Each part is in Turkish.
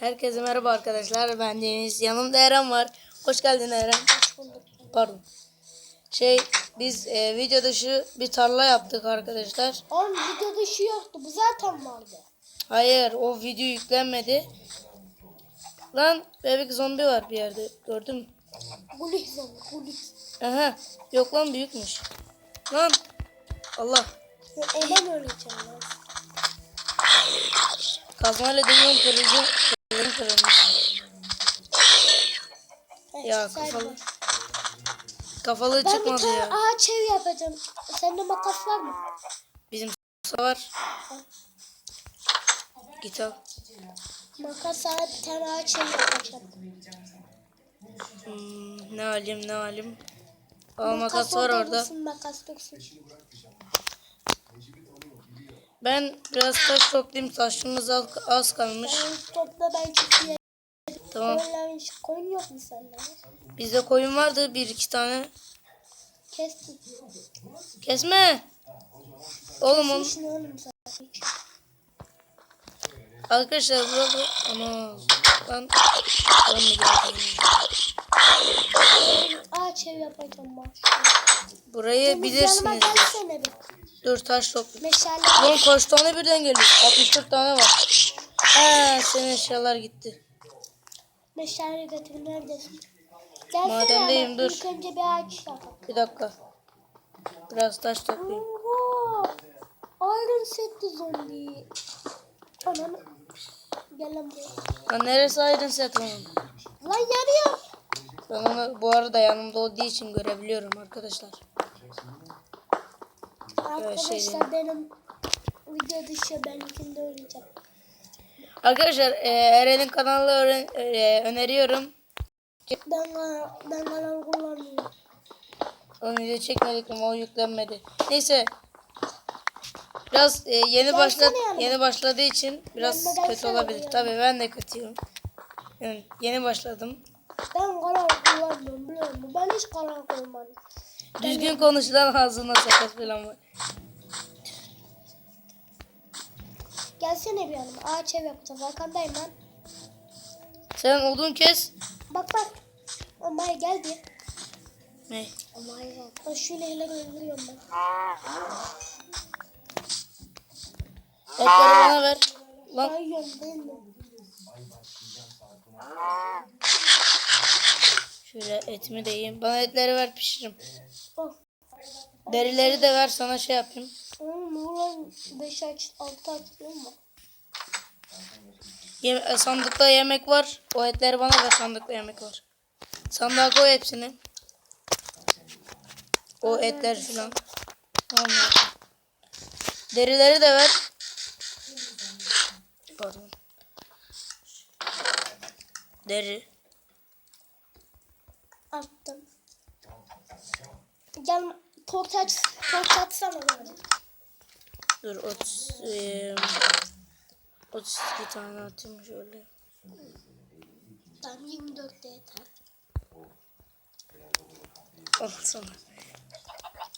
Herkese merhaba arkadaşlar. Ben Deniz. Yanımda Eren var. Hoş geldin Eren. Hoş bulduk. Pardon. Şey biz e, video dışı bir tarla yaptık arkadaşlar. Oğlum videoda şu yoktu. Bu zaten vardı. Hayır o video yüklenmedi. Lan bebek zombi var bir yerde. Gördün mü? Gulik zombi. Gulik. Aha. Yok lan büyükmüş. Lan. Allah. Mı öğreteceğim lan? Kazmayla deniyorum kırıcı. Kırıcı kırılmış. Ya say kafalı. bak. Kafalı Ben bir çıkmadı tane ya. ağaç ev yapacağım. Sende makas var mı? Bizim var. Git al. Makas bir tane ağaç ev yapacağım. Hmm, ne alayım ne alayım. Aa makas var orada. Makas dursun. Ben biraz taş toplayayım. Taşımız az, az kalmış. Ben topla ben çıkıyor. Tamam. Koyun, koyun yok mu sende? Bizde koyun vardı bir iki tane. Kestim. Kesme. Oğlum oğlum. Arkadaşlar burada ana lan mı geldi? Ağaç ev yapacağım bak. Burayı Yanıma bilirsiniz. Dur taş topla. Meşale. Lan kaç tane birden geliyor? 64 tane var. He senin eşyalar gitti. Meşale götür neredesin? Gelsene Madendeyim, ama dur. İlk önce bir ağaç yapalım. Bir dakika. Biraz taş toplayayım. Oho! Iron setli zombi. Ananı. Gel lan buraya. Lan neresi aydın set onun? Lan yanıyor. Ben onu bu arada yanımda olduğu için görebiliyorum arkadaşlar. Arkadaşlar şey benim video dışı benimkinde oynayacağım. Arkadaşlar e, Eren'in kanalını öğren- e, öneriyorum. Ben ben kanal kullanmıyorum. Onu video çekmedik ama o yüklenmedi. Neyse. Biraz e, yeni yanıma. yeni başladığı için biraz kötü olabilir. yanıma. Tabii ben de kötüyüm. Yani yeni başladım. Ben kanal kullanmıyorum biliyor musun? Ben hiç kanal kullanmadım. Düzgün konuşulan ağzına sakız falan var. Gelsene bir yanıma. Ağaç ev yapacağız. Arkandayım ben. Sen odun kes. Bak bak. Amaya gel bir. Ne? Bak. Ben şu nehirleri öldürüyorum ben. Etleri bana ver. Lan Ben yiyorum değil mi? Şöyle etimi de yiyeyim. Bana etleri ver pişiririm. Derileri de ver sana şey yapayım. Oğlum ulan 5 aç 6 açıyor mu? Yem- e, sandıkta yemek var. O etleri bana ver sandıkta yemek var. Sandığa koy hepsini. O etler filan. Tamam. Derileri de ver. Pardon. Deri. Attım. Gel torç aç. Torç atsana bana. Dur 30 eee, 32 tane atayım şöyle. Tamam 24 de yeter. Al sana.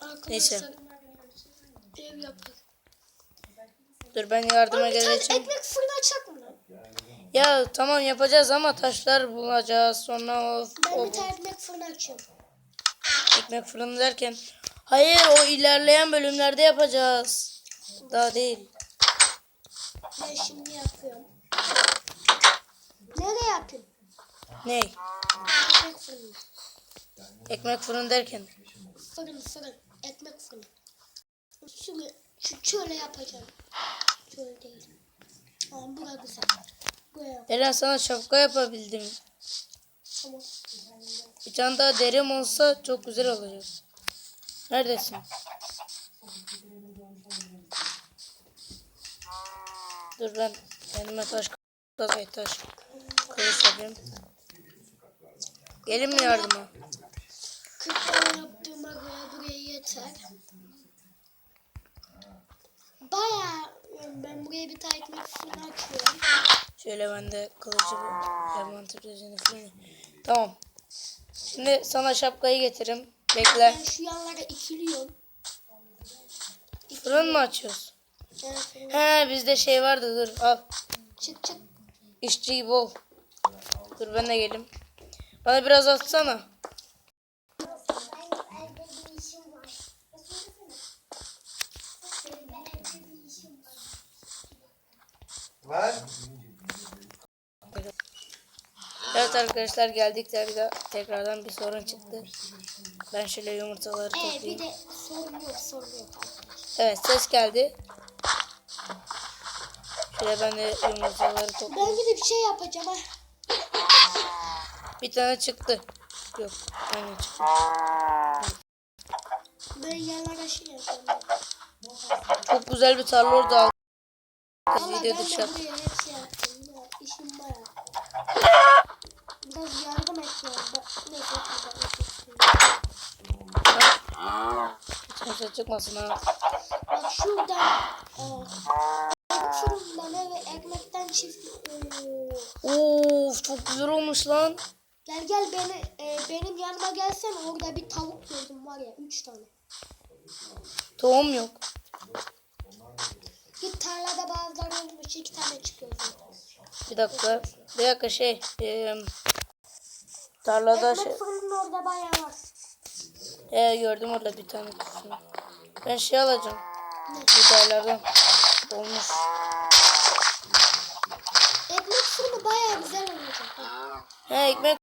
Arkadaşlar. Neyse. Ev yapalım. Dur ben yardıma geleceğim. ekmek lan? Ya tamam yapacağız ama taşlar bulacağız. Sonra o, Ben o bir tane ekmek fırını açıyorum. ekmek fırını derken. Hayır o ilerleyen bölümlerde yapacağız. Daha değil. Ben şimdi yapıyorum. Nereye yapayım? Ne? Ekmek fırını. Ekmek fırın derken. Fırın fırın. Ekmek fırını. Şu şöyle yapacağım. Şöyle değil. Tamam bura güzel. Eren sana şapka yapabildim. Bir tane daha derim olsa çok güzel olacak. Neredesin? Dur ben kendime taş kazay taş kılıç yapayım. Gelin mi yardıma? 40 tane yaptığıma göre buraya yeter. Baya ben buraya bir ekmek fırını açıyorum. Şöyle ben de kılıcı envanter düzeni falan. Tamam. Şimdi sana şapkayı getiririm. Bekle. Ben şu yanlara ikiliyorum. Fırın mı açıyoruz? Evet, He bizde şey vardı dur al. çık çık. işçi gibi ol. Dur ben de geleyim. Bana biraz atsana. Evde bir işim var. Evde bir işim var. Ver. Evet arkadaşlar geldik tekrar, tekrardan bir sorun çıktı. Ben şöyle yumurtaları Ee, bir toplayayım. de sorun yok sorun yok arkadaşlar. Evet ses geldi. Şöyle ben de yumurtaları toplayayım. Ben gidip şey yapacağım ha. Bir tane çıktı. Yok. Aynen çıktı. Ben yerlere şey yapacağım. Çok güzel bir tarla orada aldık. Valla ben Video de dışı yaptık. buraya hep şey yaptım. Ya, işim bayağı. Biraz yardım et ya. Neyse burada kimse çıkmasın ha. Bak şuradan. Aa, şuradan eve ekmekten çift. Of çok güzel olmuş lan. Gel gel beni e, benim yanıma gelsen orada bir tavuk gördüm var ya 3 tane. Tohum yok. Git tarlada bazıları olmuş 2 tane çıkıyor. Bir dakika. Bir dakika şey. eee, tarlada Ekmek şey. fırının orada bayağı var. He gördüm orada bir tane kutusunu. Ben şey alacağım. Biberlerden. Olmuş. Ekmek fırını bayağı güzel olacak. He ekmek.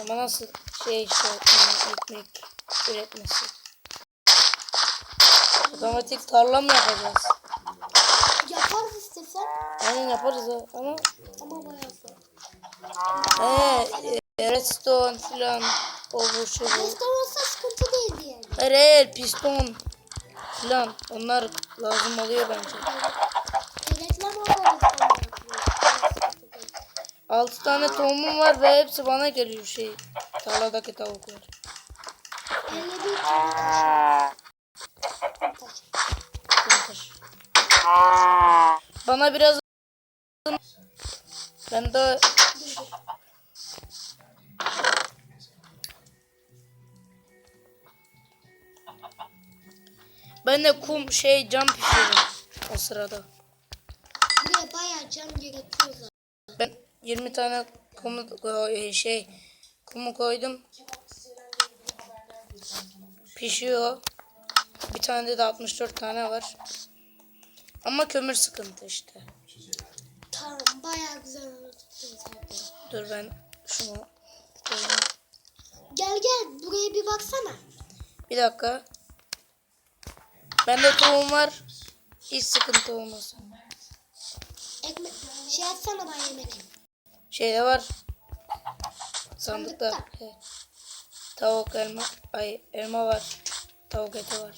Ama nasıl şey işte ekmek üretmesi. Otomatik tarla mı yapacağız? Yaparız istesen Aynen yaparız ha. ama ama bayağı zor. he e, redstone filan o bu şu. Restoran olsa sıkıntı değildi yani. Hayır hayır piston filan onlar lazım oluyor bence. Reklam değil. 6 tane tohumum var ve hepsi bana geliyor şey tarladaki tavuklar. 51 tane taş var. Taş. Taş. Bana biraz ben de ben de kum şey cam pişiririm o sırada. Buraya bayağı can gerekiyor zaten. Ben 20 tane kumu koy- şey kumu koydum. Pişiyor. Bir tane de 64 tane var. Ama kömür sıkıntı işte. Tamam bayağı güzel oldu. Dur ben şunu koyayım. Gel gel buraya bir baksana. Bir dakika. Bende tohum var. Hiç sıkıntı olmasın. Ekmek şey atsana bana yemek. Şeyde var. Sandıkta. Sandıkta. Evet. Tavuk elma. Ay elma var. Tavuk eti var.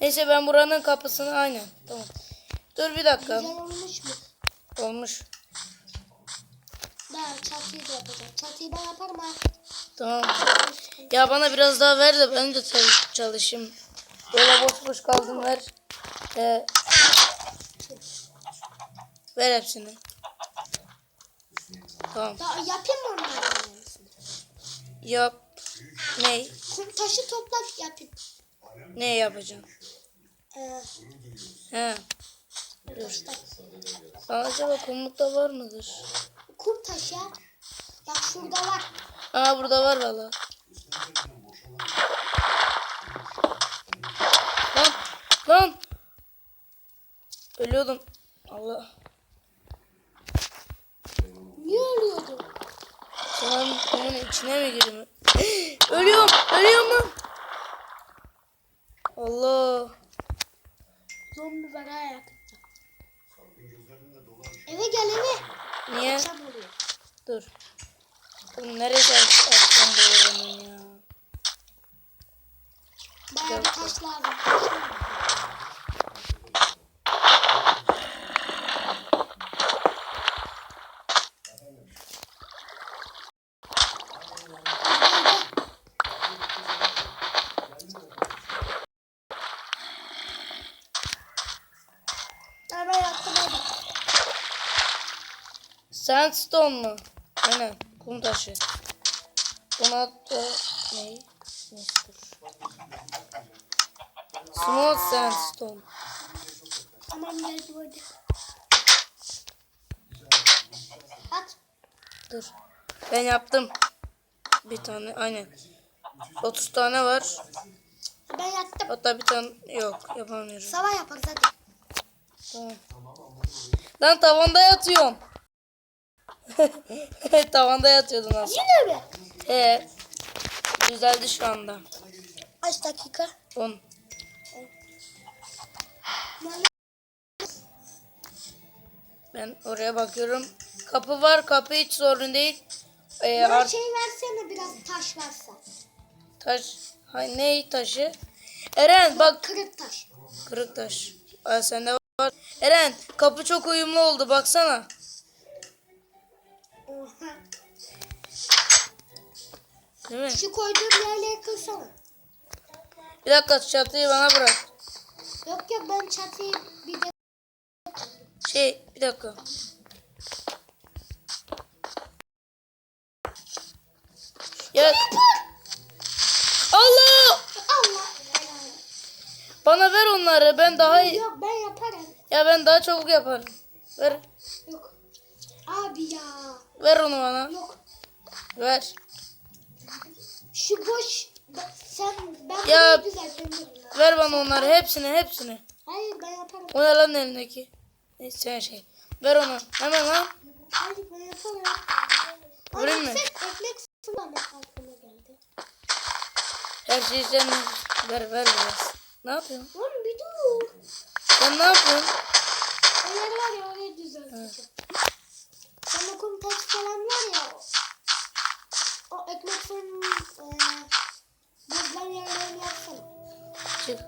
Neyse ben buranın kapısını aynen. Tamam. Dur bir dakika. Güzel olmuş mu? Olmuş. Daha çatıyı da yapacağım. Çatıyı ben yaparım ha. Tamam. Ya bana biraz daha ver de ben de çal- çalışayım. Böyle boş boş kaldım ver. Ee, ver hepsini. Tamam. Daha yapayım mı onları? Yap. Ne? Kum taşı topla yapayım. Ne yapacağım? Ee, He. Aa, acaba kumlukta var mıdır? Kum taşı. Bak şurada var. Aa burada var valla. Lan lan. Ölüyordum. Allah. Niye ölüyordun? Sen kumun içine mi girdin? ölüyorum. Ölüyorum lan. Allah. Zombi var ha yakında. Eve gel eve. Niye? Akşam. Dur. Oğlum neresi açtım bu oyunu ya? Bayağı bir taş lazım. Hemen yaptım hadi. Sandstone mu? Aynen. Kum taşı. Buna da ne? Neyse dur. Small sandstone. Tamam geldi hadi. Dur. Ben yaptım. Bir tane aynen. 30 tane var. Ben yattım. Hatta bir tane yok yapamıyorum. Sabah yaparız hadi. Tamam. Lan tavanda yatıyorum. tavanda yatıyordun aslında. Yine mi? Ee, düzeldi şu anda. Kaç dakika? 10. Ben oraya bakıyorum. Kapı var. Kapı hiç sorun değil. Ee, Bana şey versene biraz taş versen. taş. Hay, ne taşı? Eren bak Kırık taş. kırık taş. Aa, sende var. Eren kapı çok uyumlu oldu baksana. Oha. Değil mi? Şu koyduğum yerleri kırsana. Bir dakika çatıyı bana bırak. Yok yok ben çatıyı bir de Şey bir dakika. Ya Allah! Allah. Bana ver onları. Ben daha iyi. Yok ben yaparım. Ya ben daha çabuk yaparım. Ver. Yok. Abi ya. Ver onu bana. Yok. Ver. Şu boş. Sen ben Ya-. Ver bana onları. Hepsini hepsini. Hayır ben yaparım. O ne lan elindeki? Neyse şey. Ver onu. Hemen lan. Hayır ben yaparım. Vurayım mı? Ekmek sulanma aklıma geldi. Her şeyi sen ver ver biraz. Ne yapıyorsun? Oğlum bir dur. Sen ne yapıyorsun? Onlar var ya taş falan var ya. o- ekmek fırının eee bozulan yerlerini yapsana. Çık.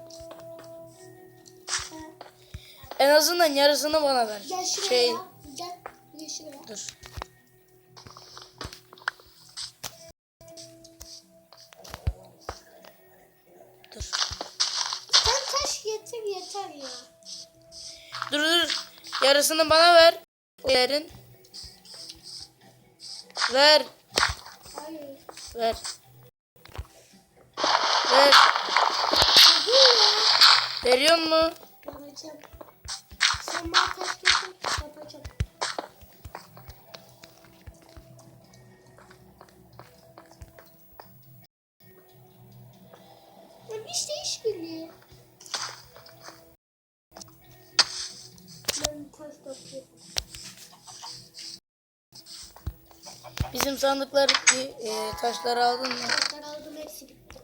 En azından yarısını bana ver. Gel şuraya Şey ya. Gel. Gel şuraya. dur. Dur. Sen taş getir yeter ya. Dur dur. Yarısını bana ver. Verin. Ver. Hayır. Ver. Ver. Ya. Veriyor mu? Yapacağım. Sen bana taş getir. Yapacağım. Ya işte işbirliği. Ben taş topluyorum. Bizim sandıklar e, taşları aldın mı? Taşlar aldım hepsi bitti.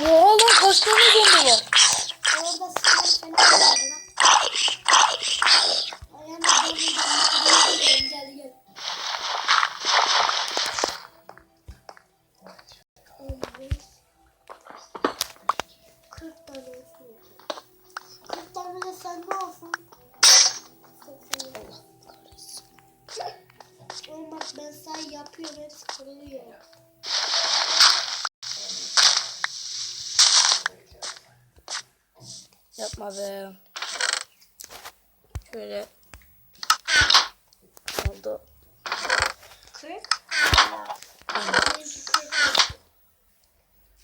Oha lan kaç tane zombi var? Şöyle. Oldu.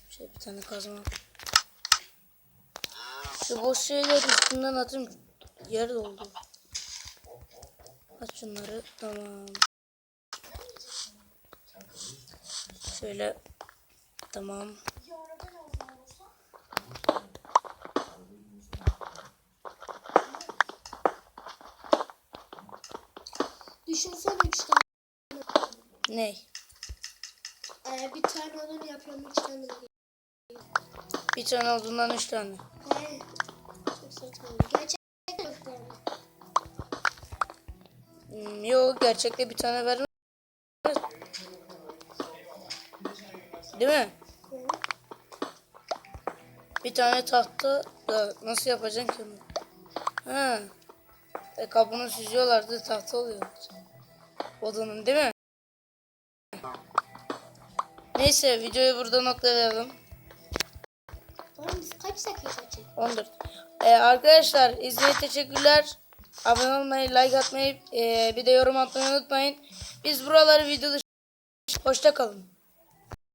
Şey bir tane kazma. Şu boş şeyler üstünden atayım. Yer doldu. Aç şunları. Tamam. Şöyle. Tamam. Düşünsene üç tane. Ney? Ee, bir tane onu yapıyorum üç tane. Bir tane olduğundan üç tane. He. Çok saçma. Hmm, yok gerçekte bir tane vermez. Değil mi? Hı. Bir tane tahta da nasıl yapacaksın ki? Ha. E, kabuğunu süzüyorlardı tahta oluyor. Odanın değil mi? Neyse videoyu burada noktalayalım. Oğlum biz kaç dakika çektik? 14. E, arkadaşlar izlediğiniz teşekkürler. Abone olmayı, like atmayı, e, bir de yorum atmayı unutmayın. Biz buraları videoda hoşça kalın.